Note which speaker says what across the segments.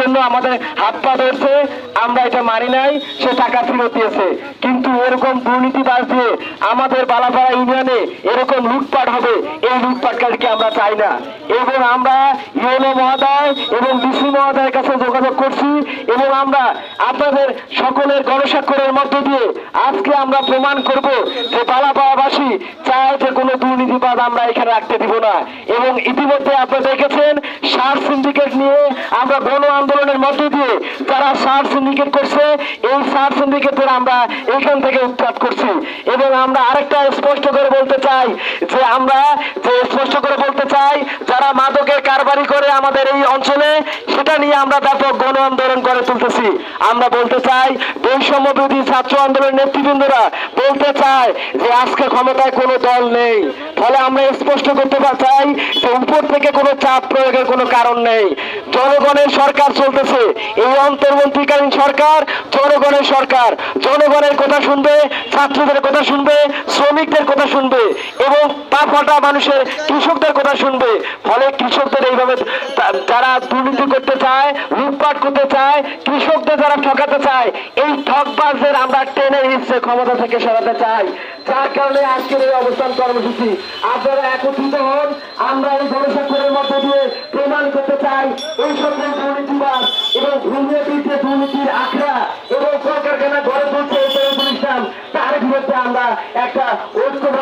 Speaker 1: জন্য আমাদের হাত পা ধরছে। আমরা এটা মানি নাই, সে টাকা ফেরত দিয়েছে। কিন্তু এরকম দুর্নীতিবাজ দিয়ে আমাদের বালাপাড়া ইউনিয়নে এরকম লুটপাট হবে, এই লুটপাটকারীকে আমরা চাই না। এবং আমরা ইউনো মহোদয় এবং ডিসি মহোদয়ের কাছে যোগাযোগ করছি এবং আমরা আপনাদের সকলের গণস্বাক্ষরের মধ্য দিয়ে আজকে আমরা প্রমাণ করব যে বালাপাড়াবাসী চায় যে কোনো দুর্নীতিবাদ আমরা এখানে রাখতে দিব না। এবং ইতিমধ্যে আপনারা দেখেছেন সার সিন্ডিকেট নিয়ে আমরা গণ আন্দোলনের মধ্য দিয়ে যারা সার সিন্ডিকেট করছে। এই সার সিন্ডিকেটের আমরা এখান থেকে উৎখাত করছি। এবং আমরা আরেকটা স্পষ্ট করে বলতে চাই যে আমরা স্পষ্ট করে বলতে চাই, যারা মাদকের কারবারি করে আমাদের এই অঞ্চলে, সেটা নিয়ে আমরা ব্যাপক গণ আন্দোলন করে তুলতেছি। আমরা বলতে চাই বৈষম্য বিরোধী ছাত্র আন্দোলনের নেতৃবৃন্দরা বলতে চায় যে আজকে ক্ষমতায় কোনো দল নেই। ফলে আমরা স্পষ্ট করতে চাই যে উপর থেকে কোনো চাপ প্রয়োগের কোনো কারণ নেই। জনগণের সরকার চলতেছে। এই অন্তর্বর্তীকালীন সরকার জনগণের সরকার। জনগণের কথা শুনবে, ছাত্রদের কথা শুনবে, শ্রমিকদের কথা শুনবে এবং পা ফাটা মানুষের কৃষকদের কথা শুনবে। ফলে কৃষকদের এইভাবে যারা দুর্নীতি করতে চায়, লুটপাট করতে চায়, কৃষকদের যারা ঠকাতে চায়, এই ঠকবাজদের আমরা টেনে হিসছে ক্ষমতা থেকে সরাতে চাই। যার কারণে আজকের এই অবস্থান কর্মসূচি। আপনারা একত্রিত হন, আমরা এই গণস্বাক্ষরের মধ্য দিয়ে প্রমাণ করতে চাই, এই সকল দুর্নীতিবাদ এবং ভূমির বিরুদ্ধে দুর্নীতির আখড়া এবং কলকারখানা গড়ে তুলছে এই ইসলাম তার বিরুদ্ধে আমরা একটা ঐক্যভাবে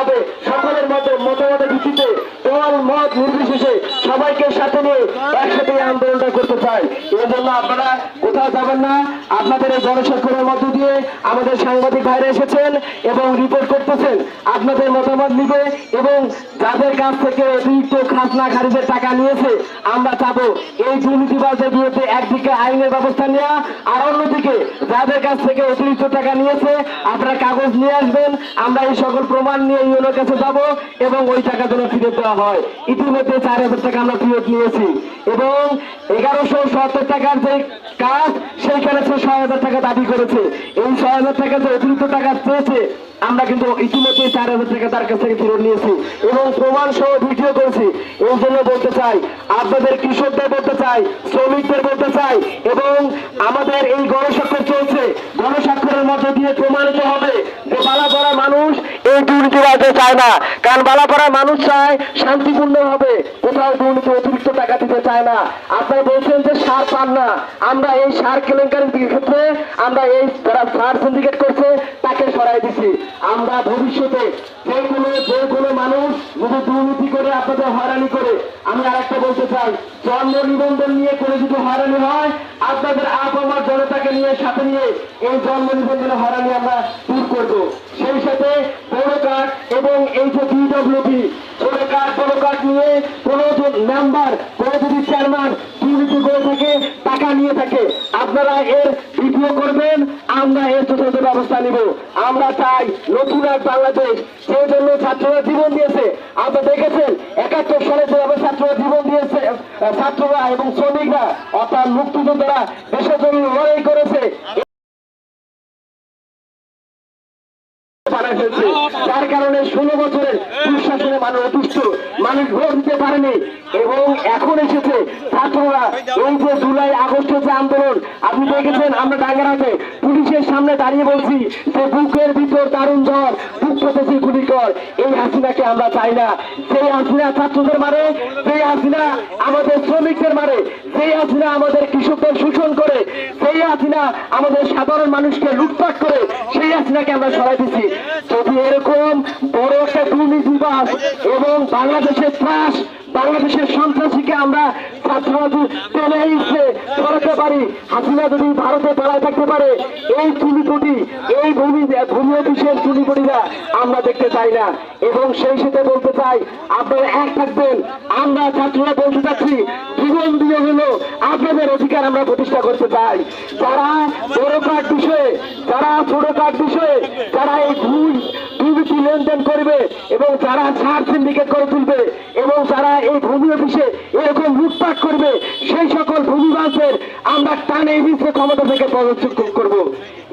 Speaker 1: নির্বিশেষে সবাইকে সাথে নিয়ে একসাথে আন্দোলনটা করতে আপনাদের এই মধ্য দিয়ে আমাদের সাংবাদিক ভাইরা এসেছেন এবং রিপোর্ট করতেছেন আপনাদের মতামত নিবে এবং যাদের কাছ থেকে অতিরিক্ত খাজনা টাকা নিয়েছে, আমরা চাবো। এই দুর্নীতিবাজের বিরুদ্ধে একদিকে আইনের ব্যবস্থা নেওয়া আর অন্যদিকে যাদের কাছ থেকে অতিরিক্ত টাকা নিয়েছে, আপনারা কাগজ নিয়ে আসবেন। আমরা এই সকল প্রমাণ নিয়ে ইউনোর কাছে যাব এবং ওই টাকা যেন ফিরে দেওয়া হয়। ইতিমধ্যে চার হাজার টাকা আমরা ফেরত নিয়েছি। এবং এগারোশো সত্তর টাকার যে কাজ সেইখানে সে ছয় হাজার টাকা দাবি করেছে। এই ছয় হাজার টাকা যে অতিরিক্ত টাকা চেয়েছে, আমরা কিন্তু ইতিমধ্যে চার হাজার টাকা তার কাছ থেকে ফেরত নিয়েছি। এবং প্রমাণ সহ ভিডিও করেছি। এই জন্য বলতে চাই, আপনাদের কৃষকদের বলতে চাই, শ্রমিকদের বলতে চাই, এবং আমাদের এই গণস্বাক্ষর চলছে। গণস্বাক্ষরের মধ্যে দিয়ে প্রমাণিত হবে যে বালাপাড়া মানুষ এই দুর্নীতিবাদে চায় না। কারণ বালাপাড়া মানুষ চায় শান্তিপূর্ণ হবে কোথাও দুর্নীতি অতিরিক্ত টাকা দিতে চায় না। আপনারা বলছেন যে সার পান না। আমরা এই সার কেলেঙ্কারির ক্ষেত্রে আমরা এই যারা সার সিন্ডিকেট করছে, তাকে সরাই দিছি আমরা ভবিষ্যতে যে কোনো যে কোনো মানুষ যদি দুর্নীতি করে, আপনাদের হয়রানি করে, আমি আরেকটা বলতে চাই। জন্ম নিবন্ধন নিয়ে করে যদি হয়রানি হয়, আপনাদের আপ, আমার জনতাকে নিয়ে, সাথে নিয়ে এই জন্ম নিবন্ধনের হয়রানি আমরা দূর করব। সেই সাথে বড় কার্ড এবং এই যে বিডব্লিউপি ছোট কার্ড বড় কার্ড নিয়ে কোনো মেম্বার কোনো যদি চেয়ারম্যান দুর্নীতি করে থাকে, টাকা নিয়ে থাকে, আপনারা এর ভিডিও করবেন, আমরা এর যথাযথ ব্যবস্থা নিব। আমরা চাই নতুন এক বাংলাদেশ, সেই জন্য ছাত্ররা জীবন দিয়েছে। আপনারা দেখেছেন, একাত্তর সালে যেভাবে ছাত্ররা জীবন দিয়েছে ছাত্ররা এবং শ্রমিকরা, অর্থাৎ মুক্তিযোদ্ধারা দেশের জন্য লড়াই করেছে। বানায় হয়েছে। যার কারণে ষোলো বছরের দুঃশাসনে মানুষ অতুষ্ট, মানুষ ভোট দিতে পারেনি। এবং এখন এসেছে ছাত্ররা। এই যে জুলাই আগস্টের যে আন্দোলন, আপনি দেখেছেন, আমরা ডাঙ্গারাতে পুলিশের সামনে দাঁড়িয়ে বলছি যে বুকের ভিতর দারুণ জ্বর, বুক পেতেছি গুলি কর এই হাসিনাকে আমরা চাই না। সেই হাসিনা ছাত্রদের মারে সেই হাসিনা আমাদের শ্রমিকদের মারে সেই হাসিনা আমাদের কৃষকদের শোষণ করে সেই হাসিনা আমাদের সাধারণ মানুষকে লুটপাট করে, সেই হাসিনাকে আমরা সরাই দিচ্ছি যদি এরকম বড় একটা দুর্নীতিবাস এবং বাংলাদেশের ত্রাস বাংলাদেশের সন্ত্রাসীকে আমরা ছাত্ররা যদি টেনে হিসে সরাতে পারি। হাসিনা যদি ভারতে পালায় থাকতে পারে, এই চুনিপটি এই ভূমি ভূমি অফিসের চুনিপটিরা আমরা দেখতে চাই না। এবং সেই সাথে বলতে চাই, আপনারা এক থাকবেন, আমরা ছাত্ররা বলতে চাচ্ছি, জীবন দিয়ে হলো আপনাদের অধিকার আমরা প্রতিষ্ঠা করতে চাই। যারা বড় কাঠ বিষয়ে, যারা ছোট কাঠ বিষয়ে, যারা এই ভুল দুর্নীতি লেনদেন করবে এবং যারা সার সিন্ডিকেট করে তুলবে এবং যারা এই ভূমি অফিসে এরকম লুটপাট করবে, সেই সকল ভূমিবাসের আমরা টানে হিসেবে ক্ষমতা থেকে পদচ্যুত করব।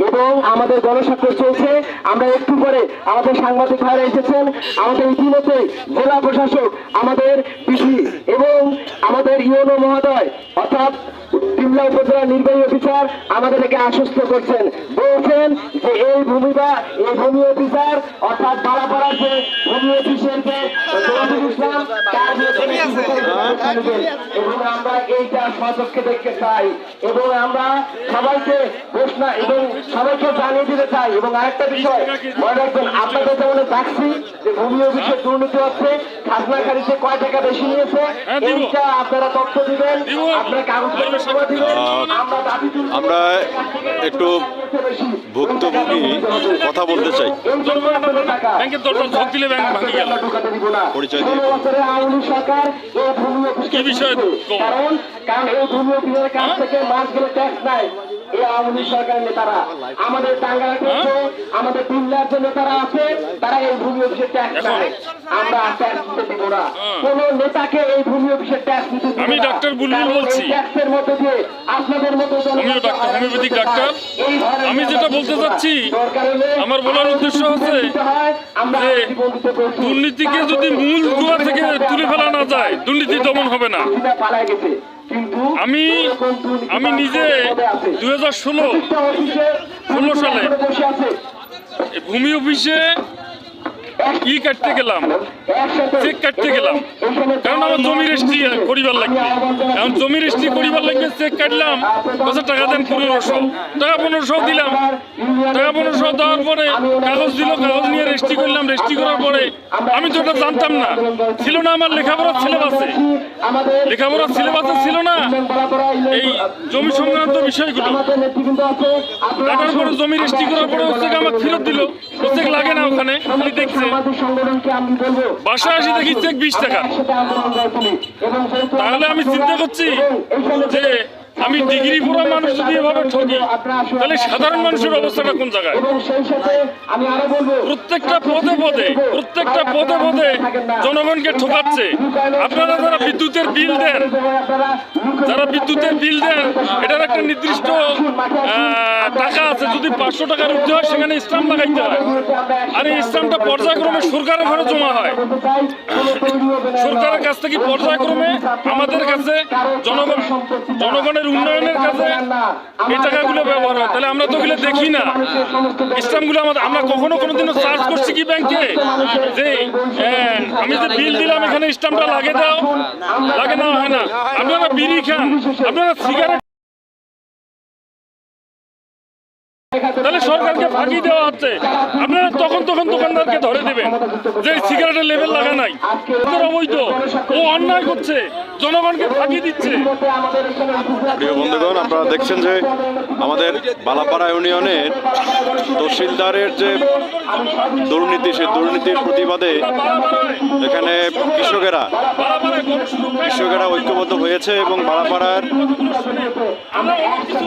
Speaker 1: এবং আমাদের গণস্বাক্ষর চলছে, আমরা একটু পরে আমাদের সাংবাদিক ভাইরা এসেছেন, আমাদের ইতিমধ্যে জেলা প্রশাসক, আমাদের পিসি এবং আমাদের ইউনো মহোদয়, অর্থাৎ তিমলা উপজেলা নির্বাহী অফিসার আমাদেরকে আশ্বস্ত করছেন বলছেন যে এই ভূমি বা এই ভূমি অফিসার অর্থাৎ বাড়াপাড়ার যে ভূমি অফিসের যে রফিকুল ইসলাম তার বিরুদ্ধে ব্যবস্থা নেবেন। এবং আমরা এইটা সচক্ষে দেখতে চাই এবং আমরা সবাইকে ঘোষণা এবং সবাইকে জানিয়ে দিতে চাই এবং আরেকটা বিষয় মনে রাখবেন আপনাদের যেমন ডাকছি যে ভূমি অফিসের দুর্নীতি হচ্ছে খাজনাকারীতে কয় টাকা বেশি নিয়েছে
Speaker 2: হ্যাঁ,
Speaker 1: এইটা আপনারা তথ্য দিবেন
Speaker 2: দিব।
Speaker 1: আপনারা দিবেন আমরা
Speaker 3: একটু ভুক্তভোগী কথা বলতে চাই। পরিচয় দিয়ে
Speaker 2: কি বিষয়ে?
Speaker 1: কারণ কারণ এই ভূমি অফিসের কাছ
Speaker 2: হ্যাঁ?
Speaker 1: থেকে মাস গেলে ট্যাক্স নাই এই আওয়ামী লীগ সরকারের নেতারা আমাদের টাঙ্গাইল
Speaker 2: হ্যাঁ?
Speaker 1: আমাদের তিনলার যে নেতারা আছে তারা এই ভূমি অফিসের ট্যাক্স
Speaker 2: এখন?
Speaker 1: আমরা ট্যাক্স দিতে দিব না
Speaker 2: হ্যাঁ।
Speaker 1: কোন নেতাকে এই ভূমি অফিসের ট্যাক্স দিতে দিব
Speaker 2: আমি বুলবুল বলছি।
Speaker 1: ট্যাক্সের মধ্যে দিয়ে আপনাদের মতো
Speaker 2: আমিও ডাক্তার, হোমিওপ্যাথিক ডাক্তার। আমি যেটা বলতে চাচ্ছি, আমার বলার উদ্দেশ্য হচ্ছে যে দুর্নীতিকে যদি মূল গোড়া থেকে তুলে ফেলা না যায় দুর্নীতি দমন হবে না আমি আমি নিজে দু হাজার ষোলো ষোলো সালে ভূমি অফিসে ই কাটতে গেলাম। চেক কাটতে গেলাম। কারণ আমার জমি রেজিস্ট্রি করিবার লাগবে। এখন জমি রেজিস্ট্রি করিবার লাগবে চেক কাটলাম। কত টাকা দেন পনেরোশো। টাকা পনেরোশো দিলাম। টাকা পনেরোশো দেওয়ার পরে কাগজ দিল কাগজ নিয়ে রেজিস্ট্রি করলাম। রেজিস্ট্রি করার পরে আমি তো এটা জানতাম না। ছিল না আমার লেখাপড়ার সিলেবাসে। লেখাপড়ার সিলেবাসে ছিল না। এই জমি সংক্রান্ত বিষয়গুলো। কাটার পরে জমি রেজিস্ট্রি করার পরে হচ্ছে গিয়ে আমার ফেরত দিল। গিয়ে লাগে না ওখানে। খালি দেখছে। বাসায় আসি দেখি চেক বিশ টাকা। তাহলে আমি চিন্তা করছি যে আমি ডিগ্রি পড়া মানুষ যদি এভাবে ঠকি তাহলে সাধারণ মানুষের অবস্থাটা কোন জায়গায়? প্রত্যেকটা পদে পদে প্রত্যেকটা পদে পদে জনগণকে ঠকাচ্ছে। আপনারা যারা বিদ্যুতের বিল দেন যারা বিদ্যুতের বিল দেন এটার একটা নির্দিষ্ট টাকা আছে। যদি পাঁচশো টাকার উঠতে হয় সেখানে স্টাম্প লাগাইতে হয়। আর এই স্টাম্পটা পর্যায়ক্রমে সরকারের ঘরে জমা হয়। সরকারের কাছ থেকে পর্যায়ক্রমে আমাদের কাছে জনগণ জনগণের উন্নয়নের এই টাকাগুলো ব্যবহার হয়। তাহলে আমরা তো ওগুলো দেখি না। স্টাম্পগুলো আমাদের আমরা কখনো কোনোদিনও করছি কি ব্যাংকে? যে আমি যে বিল দিলাম এখানে স্টাম্পটা লাগে দাও। লাগে না হয় না। আপনারা বিড়ি খান। আপনারা সিগারেট তাহলে সরকারকে ফাঁকি দেওয়া হচ্ছে। আপনারা তখন তখন দোকানদারকে ধরে দেবেন যে সিগারেটের লেভেল লাগা নাই। অবৈধ। ও অন্যায় করছে। জনগণকে দিচ্ছে।
Speaker 3: প্রিয় বন্ধুগণ, আপনারা দেখছেন যে আমাদের বালাপাড়া ইউনিয়নের তহসিলদারের যে দুর্নীতি, সেই দুর্নীতির প্রতিবাদে এখানে কৃষকেরা কৃষকেরা ঐক্যবদ্ধ হয়েছে এবং বালাপাড়ার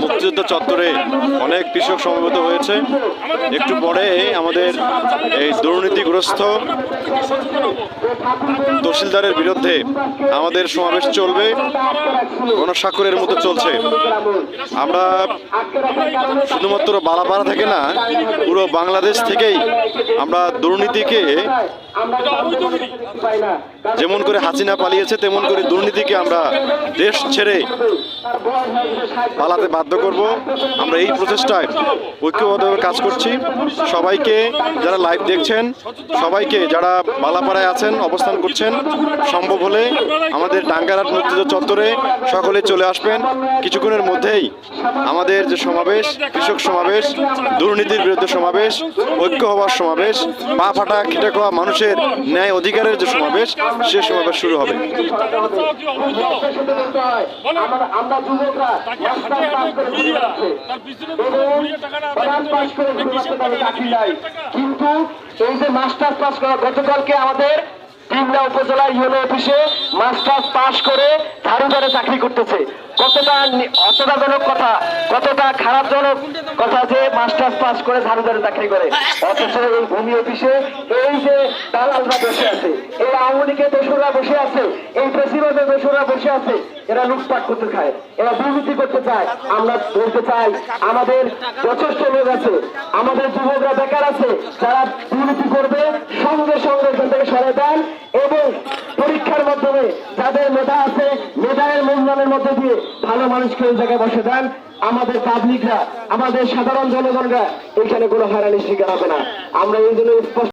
Speaker 3: মুক্তিযুদ্ধ চত্বরে অনেক কৃষক সমবেত হয়েছে। একটু পরে আমাদের এই দুর্নীতিগ্রস্ত তহসিলদারের বিরুদ্ধে আমাদের সমাবেশ চলবে গণস্বাক্ষরের মতো চলছে। আমরা শুধুমাত্র বালাপাড়া থেকে না পুরো বাংলাদেশ থেকেই আমরা দুর্নীতিকে যেমন করে হাসিনা পালিয়েছে তেমন করে দুর্নীতিকে আমরা দেশ ছেড়ে পালাতে বাধ্য করব। আমরা এই প্রচেষ্টায় ঐক্যবদ্ধভাবে কাজ করছি। সবাইকে যারা লাইভ দেখছেন সবাইকে যারা বালাপাড়ায় আছেন অবস্থান করছেন সম্ভব হলে আমাদের ডাঙ্গারহাট মুক্তিযুদ্ধ চত্বরে সকলে চলে আসবেন। কিছুক্ষণের মধ্যেই আমাদের যে সমাবেশ কৃষক সমাবেশ দুর্নীতির বিরুদ্ধে সমাবেশ ঐক্য হওয়ার সমাবেশ পা ফাটা খেটে খাওয়া মানুষের ন্যায় অধিকারের যে সমাবেশ, সে সমাবেশ শুরু হবে।
Speaker 1: কিন্তু এই যে মাস্টার্স পাস করা, গতকালকে আমাদের তিনটা উপজেলা ইউনো অফিসে মাস্টার্স পাস করে ধারুদারে চাকরি করতেছে। কতটা অসুবিধাজনক কথা, কতটা খারাপজনক কথা যে মাস্টার্স পাস করে ধারুদারে চাকরি করে। অথচ এই ভূমি অফিসে, এই যে দালালরা বসে আছে, এই আওয়ামী লীগের দোসররা বসে আছে, এই প্রেসিডেন্টের দোসররা বসে আছে এরা লুটপাট করতে চায়, এরা দুর্নীতি করতে চায়। আমরা বলতে চাই, আমাদের যথেষ্ট লোক আছে, আমাদের যুবকরা বেকার আছে, যারা দুর্নীতি করবে, সঙ্গে সঙ্গে এখান থেকে সরে দেন এবং পরীক্ষার মাধ্যমে যাদের মেধা আছে, মেধার মূল্যায়নের মধ্যে দিয়ে ভালো মানুষকে ওই জায়গায় বসে দেন আমাদের পাবলিকরা আমাদের সাধারণ জনগণরা এখানে কোনো হারানির শিকার হবে না। আমরা এই জন্য স্পষ্ট